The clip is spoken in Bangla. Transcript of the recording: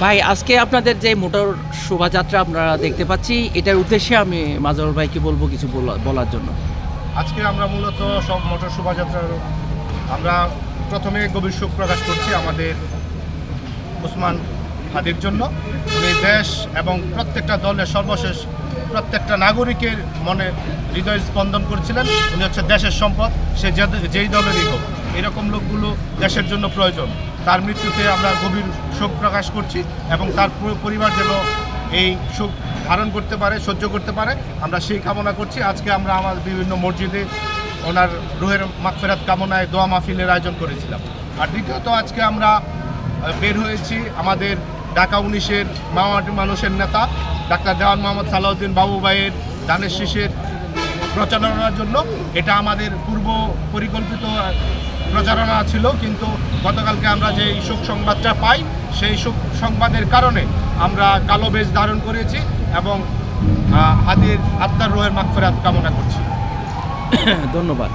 ভাই, আজকে আপনাদের যে মোটর শোভাযাত্রা আপনারা দেখতে পাচ্ছি, এটার উদ্দেশ্যে আমি মাজরুল ভাইকে বলব কিছু বলা- বলার জন্য। আজকে আমরা মূলত সব মোটর শোভাযাত্রার, আমরা প্রথমে গভীর শোক প্রকাশ করছি আমাদের ওসমান হাদির জন্য। উনি দেশ এবং প্রত্যেকটা দলের সর্বশেষ প্রত্যেকটা নাগরিকের মনে হৃদয় স্পন্দন করছিলেন। উনি হচ্ছে দেশের সম্পদ, সে যেই দলেরই হোক। এরকম লোকগুলো দেশের জন্য প্রয়োজন। তার মৃত্যুতে আমরা গভীর শোক প্রকাশ করছি এবং তার পুরো পরিবার যেন এই শোক ধারণ করতে পারে, সহ্য করতে পারে, আমরা সেই কামনা করছি। আজকে আমরা আমার বিভিন্ন মসজিদে ওনার রুহের মাগফেরাত কামনায় দোয়া মাহফিলের আয়োজন করেছিলাম। আর দ্বিতীয়ত আজকে আমরা বের হয়েছি আমাদের ঢাকা উনিশের মামাটি মানুষের নেতা, ডাক্তার দেওয়ান মোহাম্মদ সালাউদ্দিন বাবু ভাইয়ের দানের শীষের প্রচারণার জন্য। এটা আমাদের পূর্ব পরিকল্পিত প্রচারণা ছিল, কিন্তু গতকালকে আমরা যে শোক সংবাদটা পাই, সেই শোক সংবাদের কারণে আমরা কালো বেশ ধারণ করেছি এবং হাদির আত্মার রোহের মাগফেরাত কামনা করছি। ধন্যবাদ।